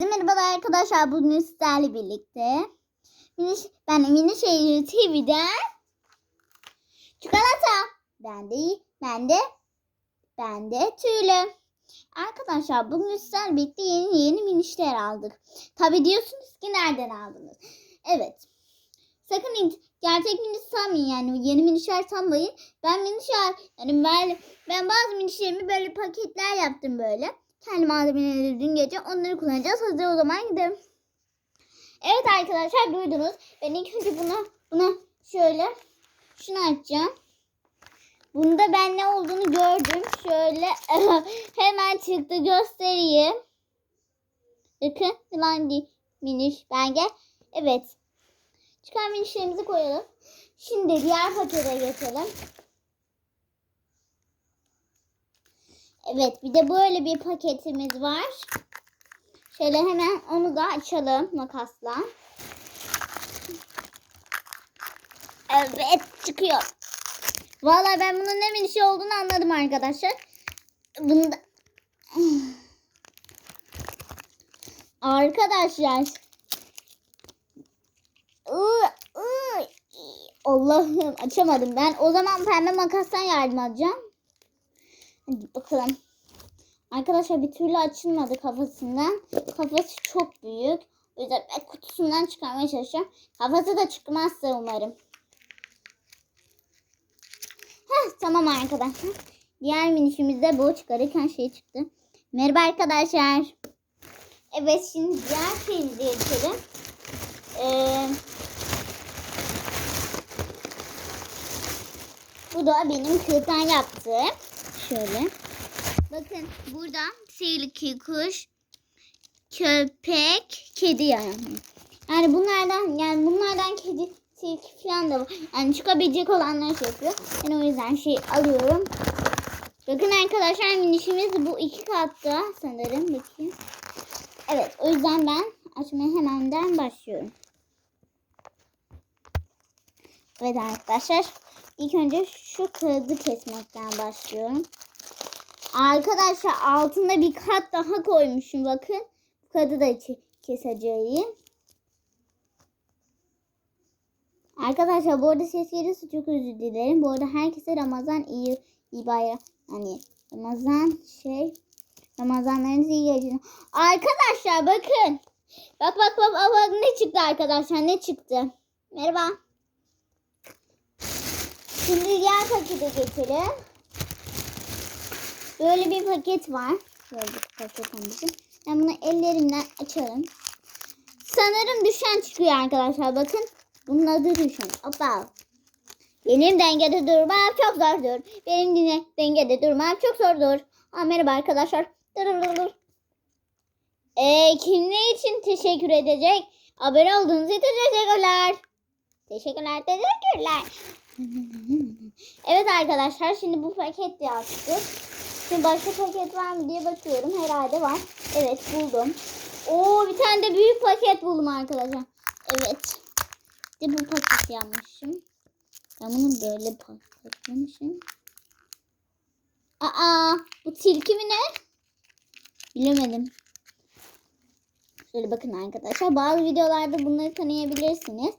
Merhabalar arkadaşlar. Bugün sizlerle birlikte Miniş, ben de Mini Şehir TV'den Çikolata. Ben de ben de ben de tüylü. Arkadaşlar bugün sizlerle birlikte yeni yeni minişler aldık. Tabi diyorsunuz ki nereden aldınız? Evet. Sakın gerçek miniş sanmayın yani. Yeni minişler sanmayın. Ben minişler yani ben, ben bazı minişlerimi böyle paketler yaptım böyle kendi malzemeleri dün gece onları kullanacağız. Hadi o zaman gidelim. Evet arkadaşlar duydunuz. Ben ilk önce buna buna şöyle şunu açacağım. Bunda ben ne olduğunu gördüm. Şöyle hemen çıktı göstereyim. Bakın Landy miniş belge. Evet. Çıkan minişlerimizi koyalım. Şimdi diğer pakete geçelim. Evet bir de böyle bir paketimiz var. Şöyle hemen onu da açalım makasla. Evet çıkıyor. Vallahi ben bunun ne şey olduğunu anladım arkadaşlar. Bunda Arkadaşlar Iı. Allah'ım açamadım ben. O zaman pembe makastan yardım alacağım. Hadi bakalım. Arkadaşlar bir türlü açılmadı kafasından. Kafası çok büyük. O yüzden ben kutusundan çıkarmaya çalışacağım. Kafası da çıkmazsa umarım. Heh, tamam arkadaşlar. Diğer minişimizde bu çıkarırken şey çıktı. Merhaba arkadaşlar. Evet şimdi diğer şeyimize geçelim. Ee, bu da benim kırıktan yaptığım. Şöyle. Bakın burada tilki, kuş, köpek, kedi yani. Yani bunlardan yani bunlardan kedi, tilki falan da var. Yani çıkabilecek olanlar şey yapıyor. Ben o yüzden şey alıyorum. Bakın arkadaşlar minişimiz bu iki katta sanırım. Bakayım. Evet o yüzden ben açmaya hemenden başlıyorum. Evet arkadaşlar. İlk önce şu kağıdı kesmekten başlıyorum. Arkadaşlar altında bir kat daha koymuşum bakın. Bu kağıdı da ke- keseceğim. Arkadaşlar bu arada ses gelirse çok özür dilerim. Bu arada herkese Ramazan iyi, iyi. Hani Ramazan şey Ramazanlarınız iyi geçsin. Arkadaşlar bakın. Bak bak bak bak, bak ne çıktı arkadaşlar ne çıktı. Merhaba. Şimdi diğer pakete geçelim. Böyle bir paket var. Böyle bir paket bizim. Ben bunu ellerimden açarım. Sanırım düşen çıkıyor arkadaşlar. Bakın. Bunun adı düşen. Hoppa. Benim dengede durmam çok zordur. Benim yine dengede durmam çok zordur. Aa, merhaba arkadaşlar. Dırırırır. Ee, kim ne için teşekkür edecek? Abone olduğunuz için teşekkürler. Teşekkürler, teşekkürler. evet arkadaşlar şimdi bu paket de açtık. Şimdi başka paket var mı diye bakıyorum. Herhalde var. Evet buldum. Oo bir tane de büyük paket buldum arkadaşlar. Evet. De bu paket yapmışım. Ben bunu böyle paketlemişim. Aa bu tilki mi ne? Bilemedim. Şöyle bakın arkadaşlar. Bazı videolarda bunları tanıyabilirsiniz.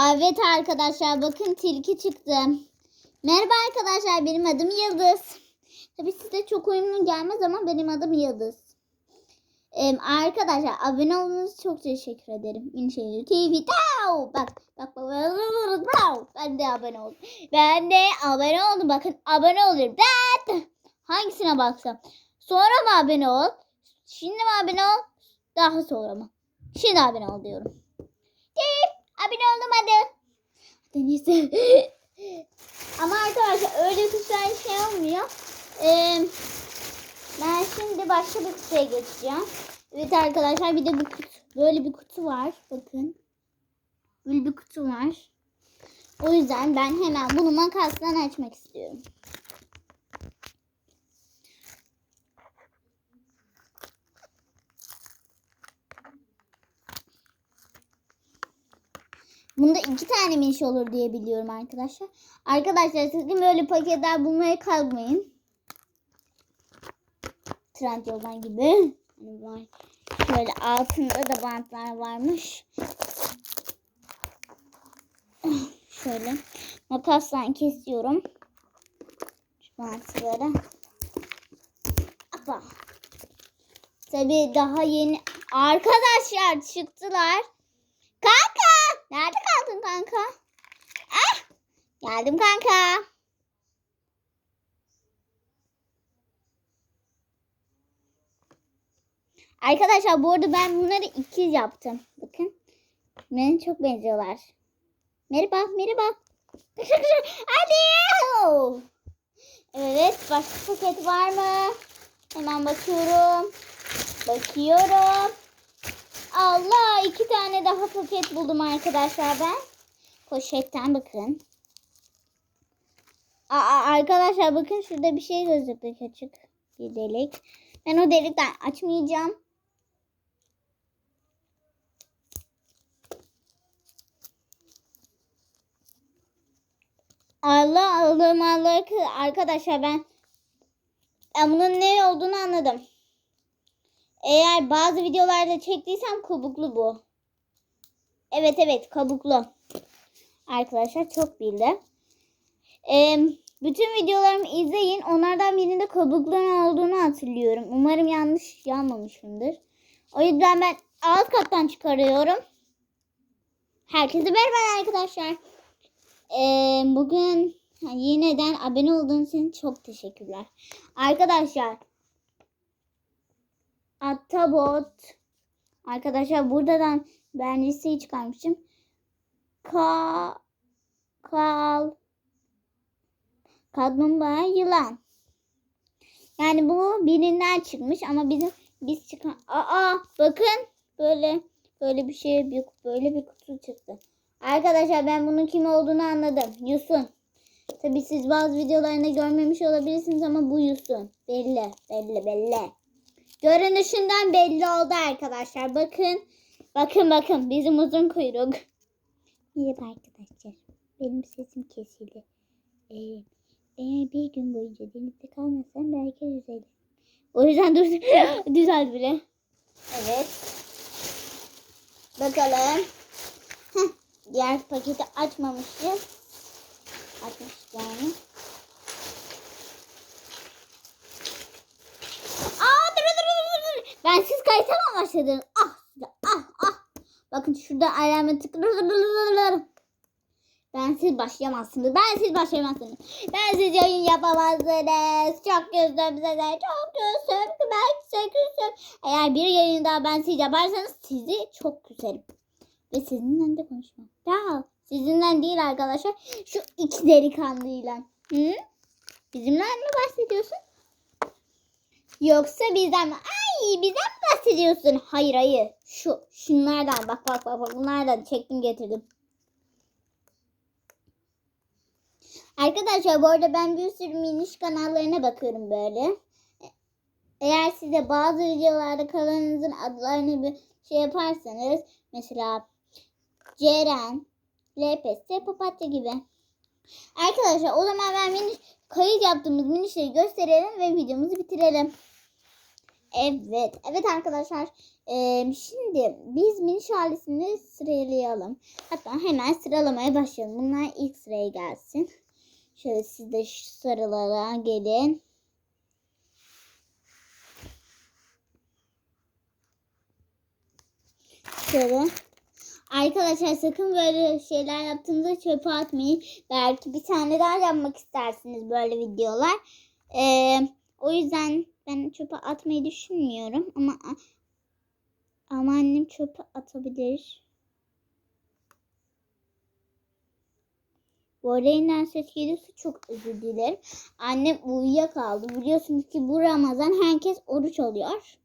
Evet arkadaşlar bakın tilki çıktı. Merhaba arkadaşlar benim adım Yıldız. Tabii size çok uyumlu gelmez ama benim adım Yıldız. Ee, arkadaşlar abone olduğunuz için çok teşekkür ederim. İnşallah TV. Tau! Bak bak bak. Ben de abone oldum. Ben de abone oldum. Bakın abone olurum. Dat! Hangisine baksam. Sonra mı abone ol? Şimdi mi abone ol? Daha sonra mı? Şimdi abone ol diyorum. Tip. Abone oldum hadi. Hadi neyse. Ama arkadaşlar öyle güzel şey olmuyor. Ee, ben şimdi başka bir kutuya geçeceğim. Evet arkadaşlar bir de bu kutu, böyle bir kutu var. Bakın. Böyle bir kutu var. O yüzden ben hemen bunu makasla açmak istiyorum. Bunda iki tane mi iş olur diye biliyorum arkadaşlar. Arkadaşlar sakın böyle paketler bulmaya kalkmayın. trend yoldan gibi. Hani. Şöyle altında da bantlar varmış. Şöyle makasla kesiyorum. Şu bantları. Apa. Tabii daha yeni arkadaşlar çıktılar. Kanka! Ah! Geldim kanka. Arkadaşlar bu arada ben bunları ikiz yaptım. Bakın. Bana çok benziyorlar. Merhaba, merhaba. Hadi. Evet, başka paket var mı? Hemen bakıyorum. Bakıyorum. Allah iki tane daha paket buldum arkadaşlar ben. Poşetten bakın. Aa, arkadaşlar bakın şurada bir şey gözüktü küçük bir delik. Ben o delikten açmayacağım. Allah Allah'ım Allah arkadaşlar ben, ben bunun ne olduğunu anladım. Eğer bazı videolarda çektiysem kabuklu bu. Evet evet kabuklu. Arkadaşlar çok bildi. Ee, bütün videolarımı izleyin. Onlardan birinde kabuklu olduğunu hatırlıyorum. Umarım yanlış yanmamışımdır. O yüzden ben alt kattan çıkarıyorum. Herkese merhaba arkadaşlar. Ee, bugün yineden abone olduğunuz için çok teşekkürler. Arkadaşlar Atabot Arkadaşlar buradan ben listeyi çıkarmışım. Ka kal kaplumbağa yılan. Yani bu birinden çıkmış ama bizim biz çıkan Aa bakın böyle böyle bir şey bir böyle bir kutu çıktı. Arkadaşlar ben bunun kim olduğunu anladım. Yusun. Tabi siz bazı videolarında görmemiş olabilirsiniz ama bu Yusun. Belli belli belli. Görünüşünden belli oldu arkadaşlar. Bakın. Bakın bakın bizim uzun kuyruk. Merhaba arkadaşlar. Benim sesim kesildi. Ee, eğer bir gün boyunca denizde kalmazsam belki düzelir. O yüzden dur düzel bile. Evet. Bakalım. Heh, diğer paketi açmamışız. Açmışız yani. Aa dur dur dur dur, dur. Ben siz kayıta mı başladın? Ah size, ah ah. Bakın şurada alamet tıkır. Ben siz başlayamazsınız. Ben siz başlayamazsınız. Ben siz yayın yapamazsınız. Çok küstüm size. Çok küstüm. Ben size küstüm. Eğer bir yayında ben siz yaparsanız sizi çok küserim. Ve sizinle de konuşmam. Ya sizinle değil arkadaşlar. Şu iki delikanlıyla. Hı? Bizimle mi bahsediyorsun? Yoksa bizden mi? Ay bizden mi bahsediyorsun? Hayır hayır. Şu şunlardan bak bak bak bak bunlardan çektim getirdim. Arkadaşlar bu arada ben bir sürü miniş kanallarına bakıyorum böyle. Eğer size bazı videolarda kanalınızın adlarını bir şey yaparsanız mesela Ceren, LPS, Papatya gibi. Arkadaşlar o zaman ben miniş, kayıt yaptığımız minişleri gösterelim ve videomuzu bitirelim. Evet. Evet arkadaşlar. Ee, şimdi biz miniş ailesini sıralayalım. Hatta hemen sıralamaya başlayalım. Bunlar ilk sıraya gelsin. Şöyle siz de şu sarılara gelin. Şöyle. Arkadaşlar sakın böyle şeyler yaptığınızda çöpe atmayın. Belki bir tane daha yapmak istersiniz böyle videolar. Ee, o yüzden ben çöpe atmayı düşünmüyorum. Ama ama annem çöpe atabilir. Bu arada ses gelirse çok özür dilerim. Annem uyuyakaldı. Biliyorsunuz ki bu Ramazan herkes oruç oluyor.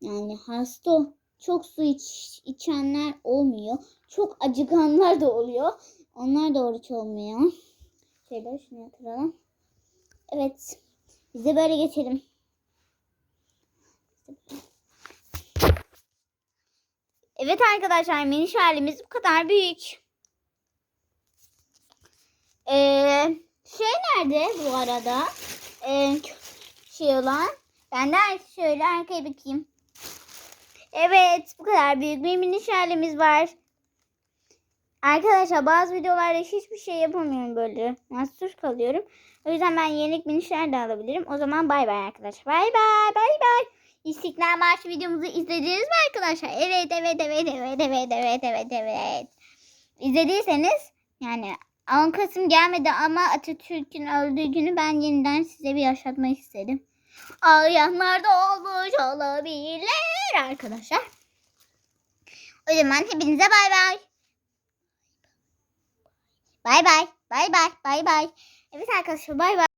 Yani hasta çok su iç, içenler olmuyor. Çok acıkanlar da oluyor. Onlar da oruç olmuyor. Şöyle şunu yatıralım. Evet. Biz de böyle geçelim. Evet arkadaşlar miniş halimiz bu kadar büyük. Ee, şey nerede bu arada? Ee, şey olan Ben de şöyle arkaya bakayım. Evet bu kadar büyük bir mini şalemiz var. Arkadaşlar bazı videolarda hiçbir şey yapamıyorum böyle. Mahsur kalıyorum. O yüzden ben yenilik minişler de alabilirim. O zaman bay bay arkadaşlar. Bay bay bay bay. İstiklal Marşı videomuzu izlediniz mi arkadaşlar? Evet evet evet evet evet evet evet evet. İzlediyseniz yani 10 Kasım gelmedi ama Atatürk'ün öldüğü günü ben yeniden size bir yaşatmak istedim. Ağlayanlar da olmuş olabilir arkadaşlar. O zaman hepinize bay bay. Bay bay. Bay bay. Bay bay. Evet arkadaşlar bay bay.